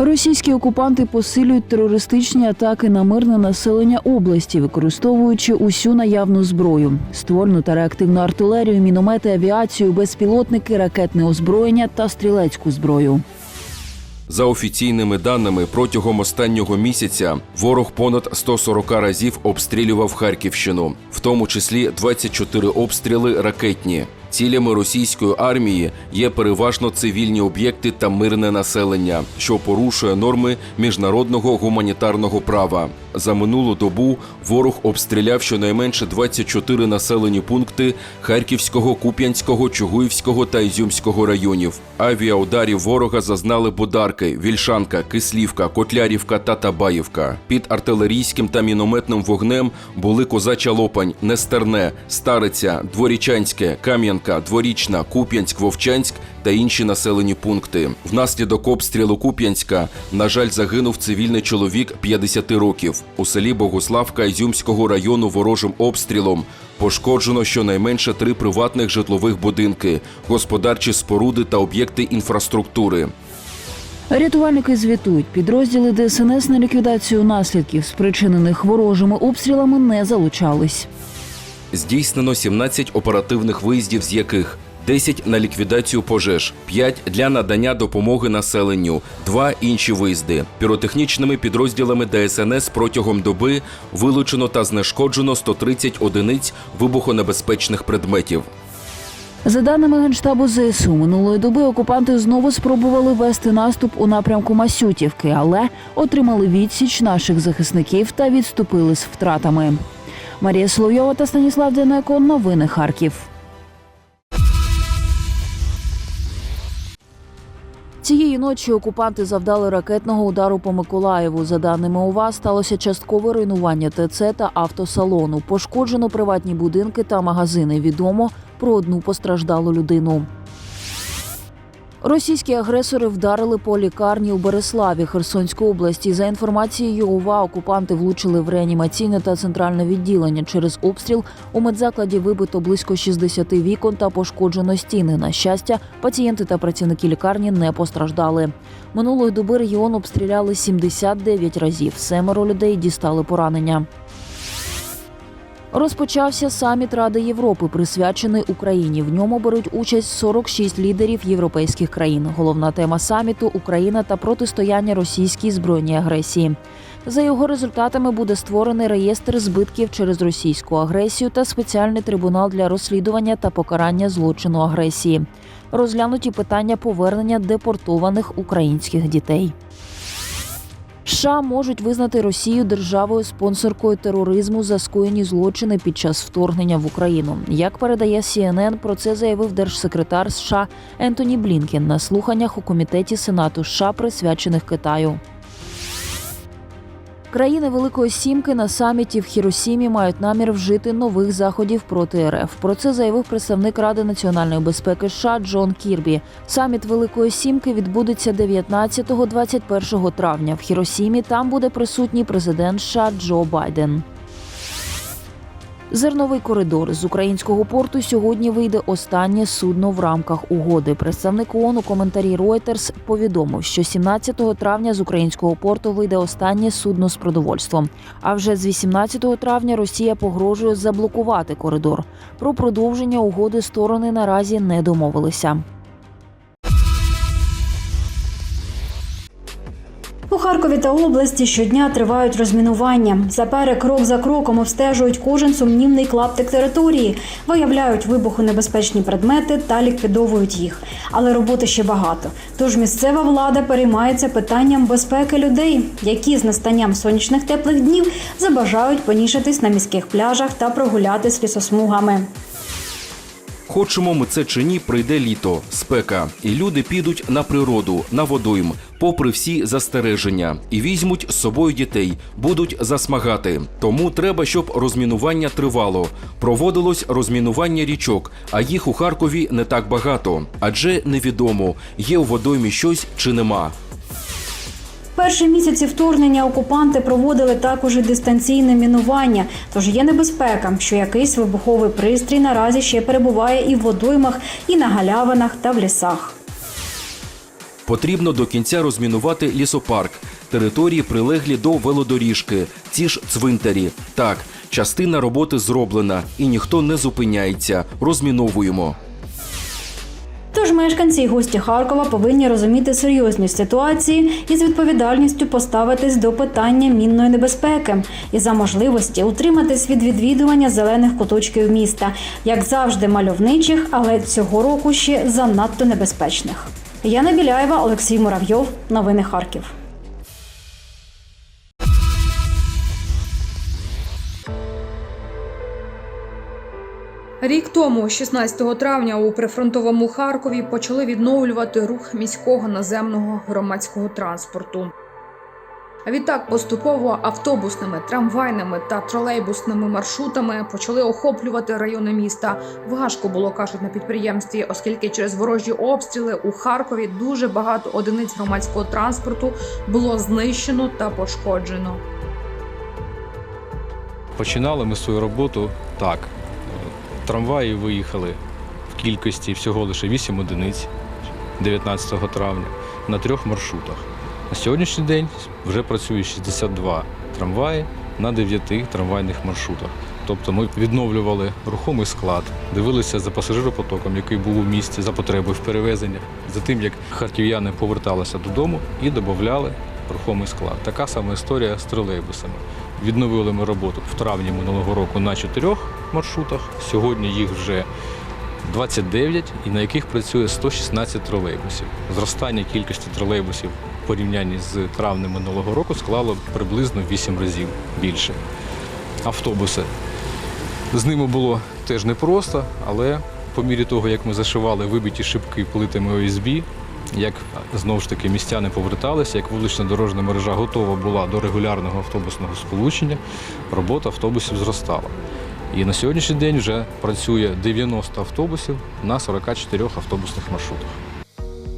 Російські окупанти посилюють терористичні атаки на мирне населення області, використовуючи усю наявну зброю: ствольну та реактивну артилерію, міномети, авіацію, безпілотники, ракетне озброєння та стрілецьку зброю. За офіційними даними, протягом останнього місяця ворог понад 140 разів обстрілював Харківщину, в тому числі 24 обстріли ракетні. Цілями російської армії є переважно цивільні об'єкти та мирне населення, що порушує норми міжнародного гуманітарного права. За минулу добу ворог обстріляв щонайменше 24 населені пункти Харківського, Куп'янського, Чугуївського та Ізюмського районів. Авіаударів ворога зазнали Бодарки, Вільшанка, Кислівка, Котлярівка та Табаївка. Під артилерійським та мінометним вогнем були Козача Лопань, Нестерне, Стариця, Дворічанське, Кам'янка, Дворічна, Куп'янськ, Вовчанськ та інші населені пункти. Внаслідок обстрілу Куп'янська, на жаль, загинув цивільний чоловік 50 років. У селі Богославка Ізюмського району ворожим обстрілом пошкоджено щонайменше три приватних житлових будинки, господарчі споруди та об'єкти інфраструктури. Рятувальники звітують, підрозділи ДСНС на ліквідацію наслідків, спричинених ворожими обстрілами, не залучались. Здійснено 17 оперативних виїздів, з яких 10 на ліквідацію пожеж, 5 для надання допомоги населенню, 2 інші виїзди. Піротехнічними підрозділами ДСНС протягом доби вилучено та знешкоджено 130 одиниць вибухонебезпечних предметів. За даними генштабу ЗСУ, минулої доби окупанти знову спробували вести наступ у напрямку Масютівки, але отримали відсіч наших захисників та відступили з втратами. Марія Соловйова та Станіслав Денеко. Новини Харків. Цієї ночі окупанти завдали ракетного удару по Миколаєву. За даними ОВА, сталося часткове руйнування ТЦ та автосалону. Пошкоджено приватні будинки та магазини. Відомо про одну постраждалу людину. Російські агресори вдарили по лікарні у Береславі Херсонської області. За інформацією ОВА, окупанти влучили в реанімаційне та центральне відділення. Через обстріл у медзакладі вибито близько 60 вікон та пошкоджено стіни. На щастя, пацієнти та працівники лікарні не постраждали. Минулої доби регіон обстріляли 79 разів. Семеро людей дістали поранення. Розпочався саміт Ради Європи, присвячений Україні. В ньому беруть участь 46 лідерів європейських країн. Головна тема саміту Україна та протистояння російській збройній агресії. За його результатами буде створений реєстр збитків через російську агресію та спеціальний трибунал для розслідування та покарання злочину агресії. Розглянуті питання повернення депортованих українських дітей. США можуть визнати Росію державою спонсоркою тероризму за скоєні злочини під час вторгнення в Україну. Як передає CNN, про це заявив держсекретар США Ентоні Блінкен на слуханнях у комітеті Сенату США, присвячених Китаю. Країни Великої Сімки на саміті в Хіросімі мають намір вжити нових заходів проти РФ. Про це заявив представник Ради національної безпеки США Джон Кірбі. Саміт Великої Сімки відбудеться 19-21 травня. В Хіросімі там буде присутній президент США Джо Байден. Зерновий коридор з українського порту сьогодні вийде останнє судно в рамках угоди. Представник ООН у коментарі Reuters повідомив, що 17 травня з українського порту вийде останнє судно з продовольством. А вже з 18 травня Росія погрожує заблокувати коридор. Про продовження угоди сторони наразі не домовилися. Харкові та області щодня тривають розмінування. Запери крок за кроком обстежують кожен сумнівний клаптик території, виявляють вибухонебезпечні предмети та ліквідовують їх. Але роботи ще багато. Тож місцева влада переймається питанням безпеки людей, які з настанням сонячних теплих днів забажають понішитись на міських пляжах та прогулятись лісосмугами. Хочемо ми це чи ні, прийде літо, спека, і люди підуть на природу, на водойм, попри всі застереження, і візьмуть з собою дітей, будуть засмагати. Тому треба, щоб розмінування тривало. Проводилось розмінування річок, а їх у Харкові не так багато, адже невідомо, є у водоймі щось чи нема. Перші місяці вторгнення окупанти проводили також і дистанційне мінування. Тож є небезпека, що якийсь вибуховий пристрій наразі ще перебуває і в водоймах, і на галявинах та в лісах. Потрібно до кінця розмінувати лісопарк, території прилеглі до велодоріжки, ті ж цвинтарі. Так, частина роботи зроблена, і ніхто не зупиняється. Розміновуємо. Тож мешканці і гості Харкова повинні розуміти серйозність ситуації і з відповідальністю поставитись до питання мінної небезпеки і за можливості утриматись від відвідування зелених куточків міста, як завжди мальовничих, але цього року ще занадто небезпечних. Яна Біляєва, Олексій Муравйов. Новини Харків. Рік тому, 16 травня, у прифронтовому Харкові почали відновлювати рух міського наземного громадського транспорту. Відтак поступово автобусними, трамвайними та тролейбусними маршрутами почали охоплювати райони міста. Важко було кажуть на підприємстві, оскільки через ворожі обстріли у Харкові дуже багато одиниць громадського транспорту було знищено та пошкоджено. Починали ми свою роботу так. Трамваї виїхали в кількості всього лише 8 одиниць 19 травня на трьох маршрутах. На сьогоднішній день вже працює 62 трамваї на 9 трамвайних маршрутах. Тобто ми відновлювали рухомий склад, дивилися за пасажиропотоком, який був у місті, за потребою в перевезеннях, за тим, як харків'яни поверталися додому і додавали рухомий склад. Така сама історія з тролейбусами. Відновили ми роботу в травні минулого року на чотирьох маршрутах. Сьогодні їх вже 29, і на яких працює 116 тролейбусів. Зростання кількості тролейбусів порівнянні з травнем минулого року склало приблизно 8 разів більше. Автобуси. З ними було теж непросто, але по мірі того, як ми зашивали вибиті шибки плитами ОСБ, як знову ж таки містяни поверталися, як вулична дорожня мережа готова була до регулярного автобусного сполучення, робота автобусів зростала. І на сьогоднішній день вже працює 90 автобусів на 44 автобусних маршрутах.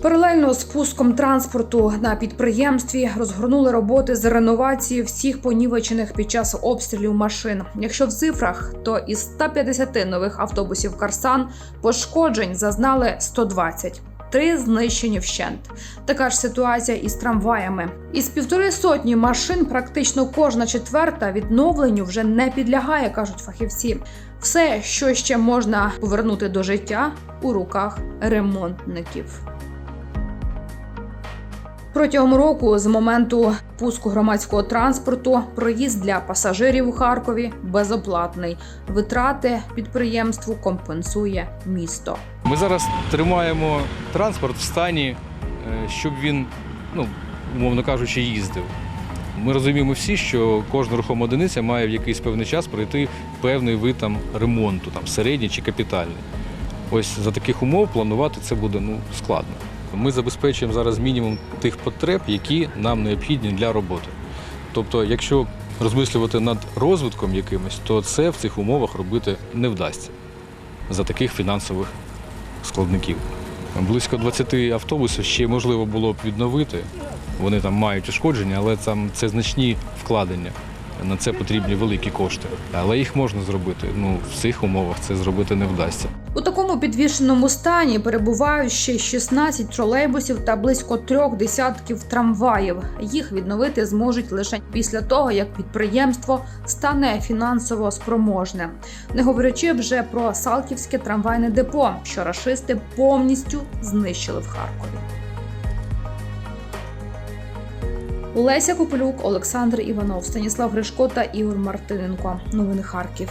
Паралельно з пуском транспорту на підприємстві розгорнули роботи з реновації всіх понівечених під час обстрілів машин. Якщо в цифрах, то із 150 нових автобусів Карсан пошкоджень зазнали 120. Три знищені вщент. Така ж ситуація із трамваями. Із півтори сотні машин практично кожна четверта відновленню вже не підлягає, кажуть фахівці. Все, що ще можна повернути до життя, у руках ремонтників. Протягом року, з моменту пуску громадського транспорту, проїзд для пасажирів у Харкові безоплатний. Витрати підприємству компенсує місто. Ми зараз тримаємо транспорт в стані, е, щоб він, ну, умовно кажучи, їздив. Ми розуміємо всі, що кожна рухома одиниця має в якийсь певний час пройти певний вид там, ремонту, там, середній чи капітальний. Ось за таких умов планувати це буде ну, складно. Ми забезпечуємо зараз мінімум тих потреб, які нам необхідні для роботи. Тобто, якщо розмислювати над розвитком якимось, то це в цих умовах робити не вдасться за таких фінансових складників. Близько 20 автобусів ще можливо було б відновити. Вони там мають ушкодження, але там це значні вкладення. На це потрібні великі кошти. Але їх можна зробити. Ну, в цих умовах це зробити не вдасться. У такому підвішеному стані перебувають ще 16 тролейбусів та близько трьох десятків трамваїв. Їх відновити зможуть лише після того, як підприємство стане фінансово спроможне. Не говорячи вже про Салтівське трамвайне депо, що рашисти повністю знищили в Харкові. Олеся Копелюк, Олександр Іванов, Станіслав Гришко та Ігор Мартиненко. Новини Харків.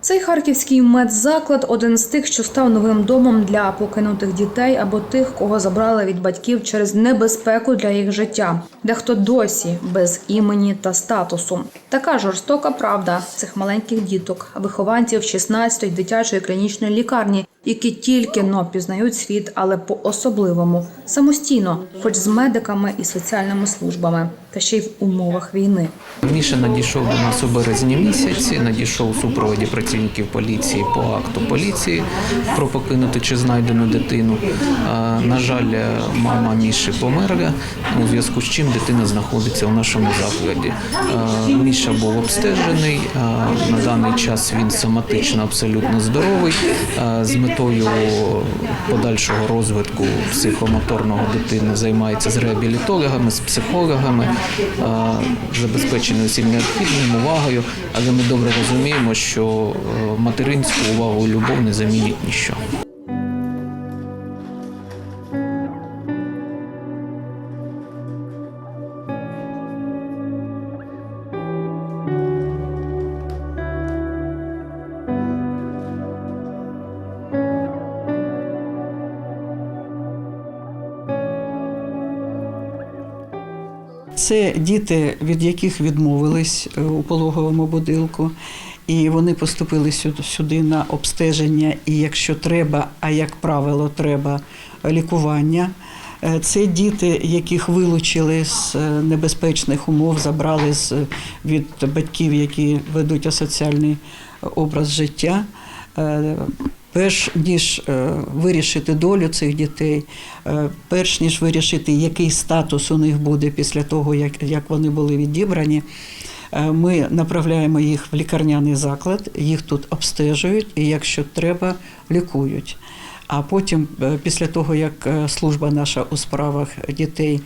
Цей харківський медзаклад один з тих, що став новим домом для покинутих дітей або тих, кого забрали від батьків через небезпеку для їх життя. Дехто досі без імені та статусу. Така жорстока правда цих маленьких діток, вихованців 16-ї дитячої клінічної лікарні, які тільки но пізнають світ, але по особливому самостійно, хоч з медиками і соціальними службами. та ще й в умовах війни. Міша надійшов до нас у березні місяці, надійшов у супроводі працівників поліції по акту поліції про покинуту чи знайдену дитину. На жаль, мама Міші померла, у зв'язку з чим дитина знаходиться у нашому закладі. Міша був обстежений. На даний час він соматично абсолютно здоровий. Метою подальшого розвитку психомоторного дитини займається з реабілітологами, з психологами, забезпечений усім необхідним увагою. Але ми добре розуміємо, що е, материнську увагу і любов не замінить ніщо. Це діти, від яких відмовились е, у пологовому будинку, і вони поступили сю- сюди на обстеження. І якщо треба, а як правило, треба лікування. Е, Це діти, яких вилучили з е, небезпечних умов, забрали з від батьків, які ведуть асоціальний образ життя. Перш ніж е, вирішити долю цих дітей, е, перш ніж вирішити, який статус у них буде після того, як, як вони були відібрані, е, ми направляємо їх в лікарняний заклад, їх тут обстежують і, якщо треба, лікують. А потім, е, після того, як е, служба наша у справах дітей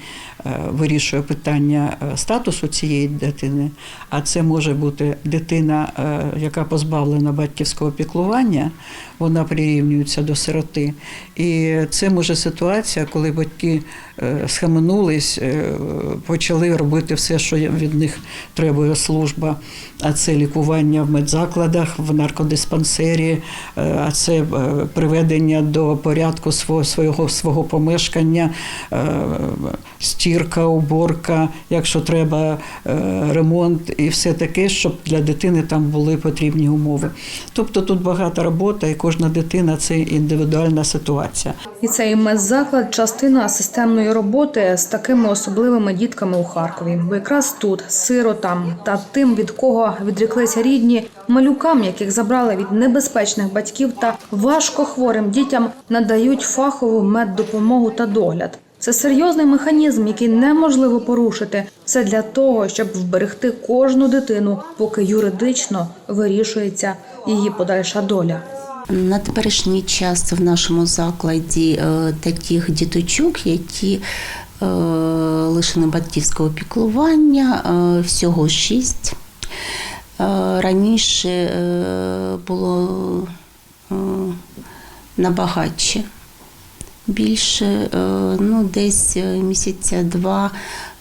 е, вирішує питання статусу цієї дитини, а це може бути дитина, яка позбавлена батьківського піклування, вона прирівнюється до сироти. І це може ситуація, коли батьки схаменулись, е, почали робити все, що від них требує служба. А це лікування в медзакладах, в наркодиспансері, е, а це е, приведення до порядку свого свого, свого помешкання, е, стірка, уборка, якщо треба е, ремонт і все таке, щоб для дитини там були потрібні умови. Тобто тут багата робота, і кожна дитина це індивідуальна ситуація. І цей медзаклад частина системної роботи з такими особливими дітками у Харкові. Бо якраз тут сиротам та тим, від кого відріклися рідні, малюкам, яких забрали від небезпечних батьків та важкохворим дітям, надають фахову меддопомогу та догляд. Це серйозний механізм, який неможливо порушити. Це для того, щоб вберегти кожну дитину, поки юридично вирішується її подальша доля. На теперішній час в нашому закладі е, таких діточок, які е, лишені батьківського піклування, е, всього шість. Раніше було набагатше. Більше, ну, десь місяця два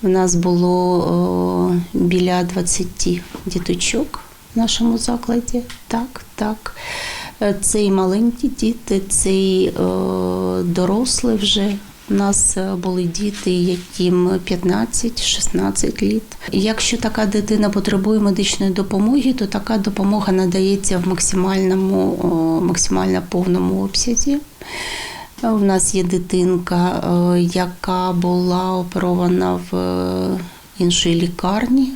в нас було біля 20 діточок в нашому закладі. Так, так. Е, Це і маленькі діти, це і е, вже. У нас е, були діти, яким 15-16 літ. Якщо така дитина потребує медичної допомоги, то така допомога надається в максимальному, максимально повному обсязі. У нас є дитинка, яка була оперована в іншій лікарні.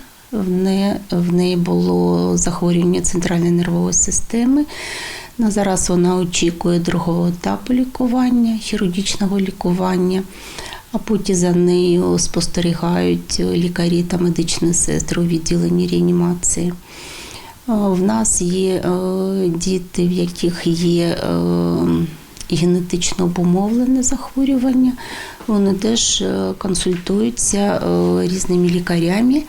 В неї було захворювання центральної нервової системи. На зараз вона очікує другого етапу лікування, хірургічного лікування. А потім за нею спостерігають лікарі та медичні сестри у відділенні реанімації. В нас є е, діти, в яких є е, генетично обумовлене захворювання. Вони теж е, консультуються різними лікарями.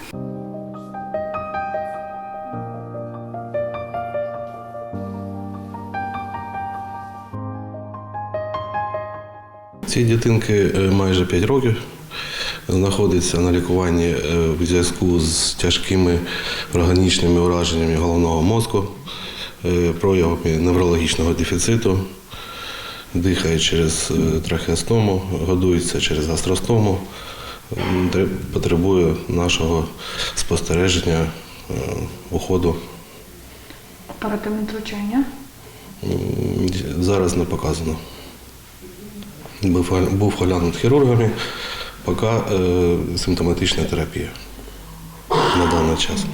Цій дитинки е, майже 5 років. Знаходиться на лікуванні е, в зв'язку з тяжкими органічними ураженнями головного мозку, е, проявами неврологічного дефіциту, дихає через трахеостому, годується через гастростому, потребує нашого спостереження, уходу. Оперативне втручання. Зараз не показано був був оглянут хірургами, поки е, симптоматична терапія на даний час.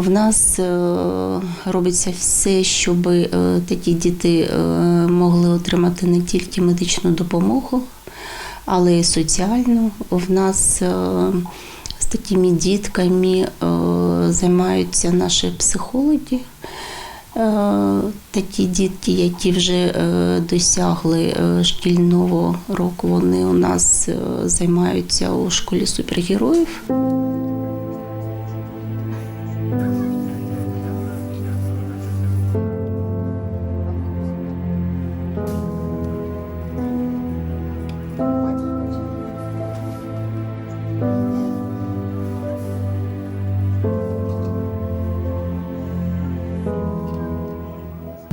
В нас е, робиться все, щоб е, такі діти е, могли отримати не тільки медичну допомогу, але й соціальну. В нас з такими дітками займаються наші психологи. Такі дітки, які вже досягли шкільного року, вони у нас займаються у школі супергероїв.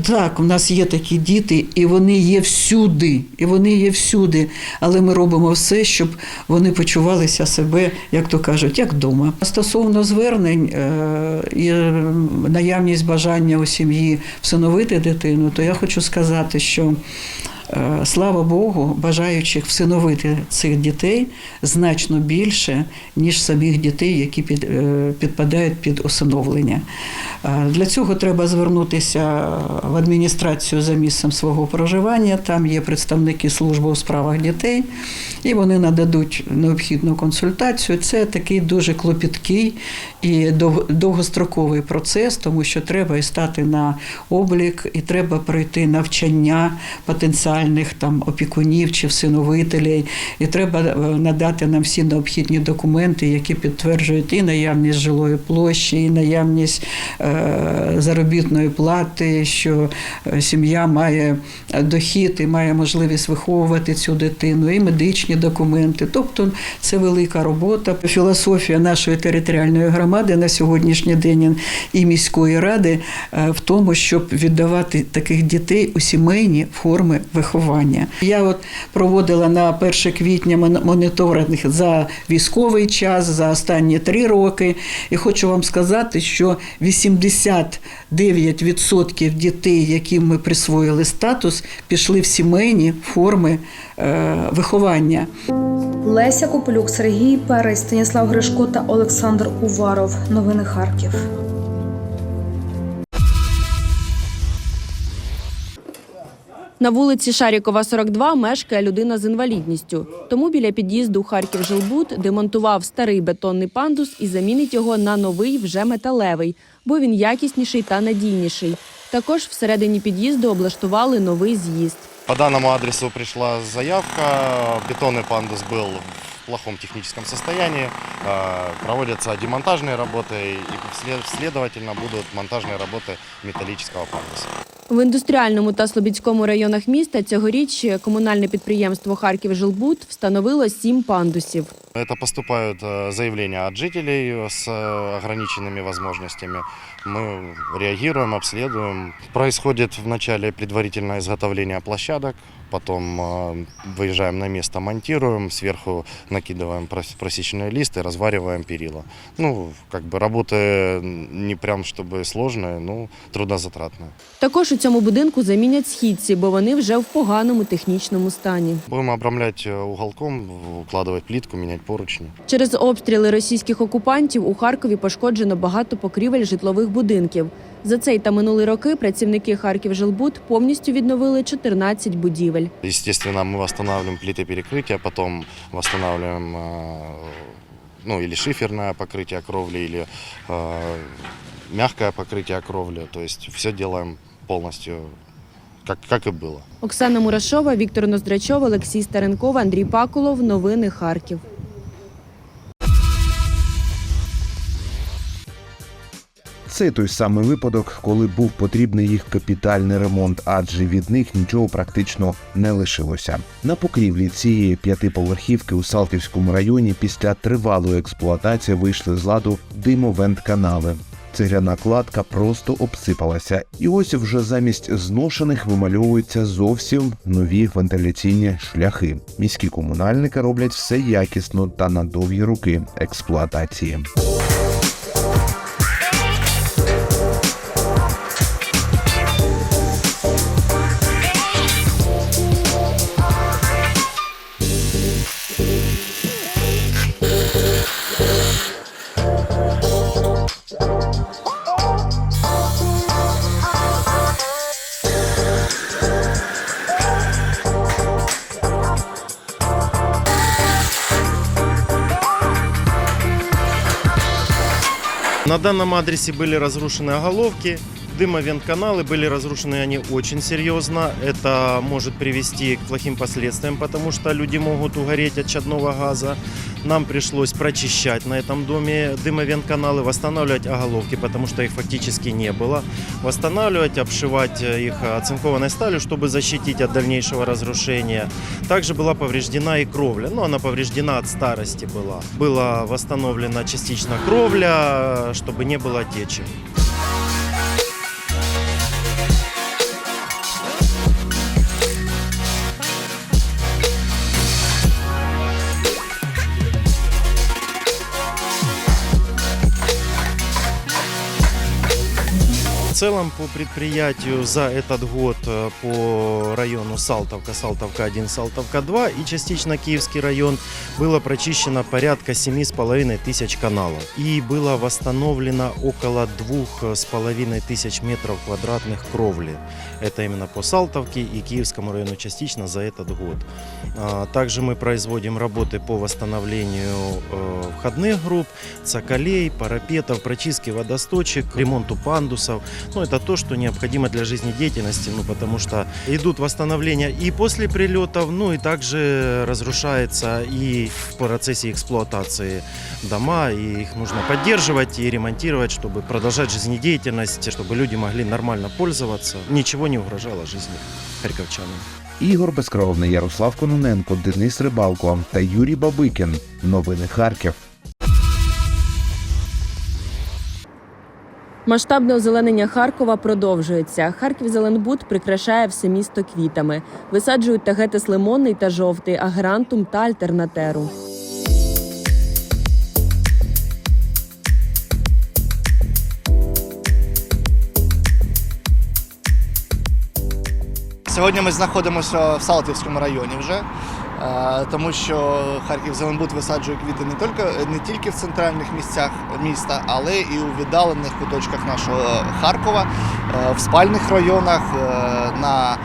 Так, у нас є такі діти, і вони є всюди, і вони є всюди. Але ми робимо все, щоб вони почувалися себе, як то кажуть, як вдома. Стосовно звернень е, і е, наявність бажання у сім'ї всиновити дитину, то я хочу сказати, що слава Богу, бажаючих всиновити цих дітей значно більше, ніж самих дітей, які е, підпадають під усиновлення. Е, Для цього треба звернутися в адміністрацію за місцем свого проживання. Там є представники служби у справах дітей, і вони нададуть необхідну консультацію. Це такий дуже клопіткий і довгостроковий процес, тому що треба і стати на облік, і треба пройти навчання потенціальних там опікунів чи всиновителей, і треба е, надати нам всі необхідні документи, які підтверджують і наявність жилої площі, і наявність е, заробітної плати, що е, сім'я має дохід і має можливість виховувати цю дитину, і медичні документи. Тобто це велика робота. Філософія нашої територіальної громади на сьогоднішній день і міської ради в тому, щоб віддавати таких дітей у сімейні форми виховання. Я от проводила на 1 квітня мон- моніторинг за військовий час, за останні три роки. І хочу вам сказати, що 89% дітей, яким ми присвоїли статус, пішли в сімейні форми е, виховання. Леся Копилюк, Сергій Перець, Станіслав Гришко та Олександр Уваров. Новини Харків. На вулиці Шарікова, 42, мешкає людина з інвалідністю. Тому біля під'їзду Харків Жилбуд демонтував старий бетонний пандус і замінить його на новий вже металевий, бо він якісніший та надійніший. Також всередині під'їзду облаштували новий з'їзд. По данному адресу пришла заявка. Бетонный пандус был в плохом техническом состоянии. Э, Проводятся демонтажные работы и вслед- следовательно будут монтажные работы металлического пандуса. В індустріальному та Слобідському районах міста цьогоріч комунальне підприємство Харків Жилбуд встановило сім пандусів. Это поступают э, заявления от жителей с э, ограниченными возможностями. Мы реагируем, обследуем. Происходит вначале предварительное изготовление площадок, потом э, выезжаем на место, монтируем, сверху накидываем прос- просечные листы, развариваем перила. Ну, как бы работы не прям чтобы сложные, но трудозатратные. Також у цьому будинку замінять східці, бо вони вже в поганому технічному стані. Будем обрамлять э, уголком, укладывать плитку, менять поручни. Через обстріли російських окупантів у Харкові пошкоджено багато покрівель житлових будинків. За цей та минулі роки працівники Харків Жилбуд повністю відновили 14 будівель. Естественно, мы восстанавливаем плиты перекрытия, потом восстанавливаем э, ну, или шиферное покрытие кровли, или э, мягкое покрытие кровли. То есть все делаем полностью, как, как и было. Оксана Мурашова, Віктор Ноздрачов, Олексій Старенков, Андрій Пакулов. Новини Харків. Це той самий випадок, коли був потрібний їх капітальний ремонт, адже від них нічого практично не лишилося. На покрівлі цієї п'ятиповерхівки у Салтівському районі після тривалої експлуатації вийшли з ладу димовент канали. цегляна кладка просто обсипалася. І ось вже замість зношених вимальовуються зовсім нові вентиляційні шляхи. Міські комунальники роблять все якісно та на довгі роки експлуатації. На данном адресе были разрушены оголовки, дымовент-каналы были разрушены они очень серьезно. Это может привести к плохим последствиям, потому что люди могут угореть от чадного газа. Нам пришлось прочищать на этом доме дымовент-каналы, восстанавливать оголовки, потому что их фактически не было. Восстанавливать, обшивать их оцинкованной сталью, чтобы защитить от дальнейшего разрушения. Также была повреждена и кровля. Ну, она повреждена от старости была. Была восстановлена частично кровля, чтобы не было течи. целом по предприятию за этот год э, по району Салтовка, Салтовка 1, Салтовка 2 и частично Киевский район было прочищено порядка 7,5 тысяч каналов. И было восстановлено около 2,5 тысяч метров квадратных кровли. Это именно по Салтовке и Киевскому району частично за этот год. А, Также мы производим работы по восстановлению э, входных групп, цоколей, парапетов, прочистки водосточек, ремонту пандусов. Ну, это то, что необходимо для жизнедеятельности, ну, потому что идут восстановления и после прилетов, ну, и также разрушается и в процессе эксплуатации дома, и их нужно поддерживать и ремонтировать, чтобы продолжать жизнедеятельность, чтобы люди могли нормально пользоваться. Ничего не угрожало жизни харьковчанам. Ігор Безкровний, Ярослав Кононенко, Денис Рибалко та Юрій Бабикін. Новини Харків. Масштабне озеленення Харкова продовжується. Харків Зеленбуд прикрашає все місто квітами. Висаджують тагетис лимонний та жовтий, агрантум та альтернатеру. Сьогодні ми знаходимося в Салтівському районі вже, е, тому що Харків Зеленбуд висаджує квіти не тільки, не тільки в центральних місцях міста, але і у віддалених куточках нашого Харкова, е, в спальних районах, е, на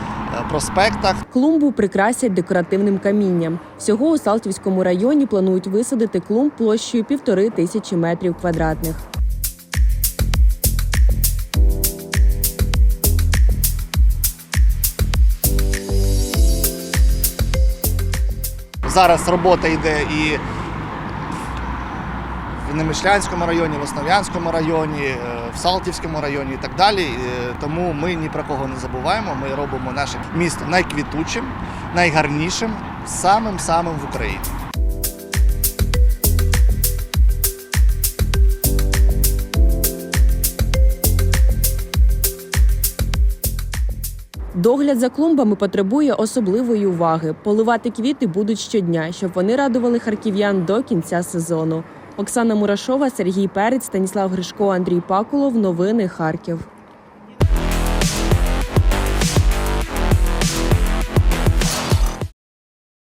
проспектах. Клумбу прикрасять декоративним камінням. Всього у Салтівському районі планують висадити клумб площею півтори тисячі метрів квадратних. Зараз робота йде і в Немишлянському районі, в Основ'янському районі, е, в Салтівському районі і так далі. Е, Тому ми ні про кого не забуваємо. Ми робимо наше місто найквітучим, найгарнішим, самим самим в Україні. Догляд за клумбами потребує особливої уваги. Поливати квіти будуть щодня, щоб вони радували харків'ян до кінця сезону. Оксана Мурашова, Сергій Перець, Станіслав Гришко, Андрій Пакулов. Новини Харків.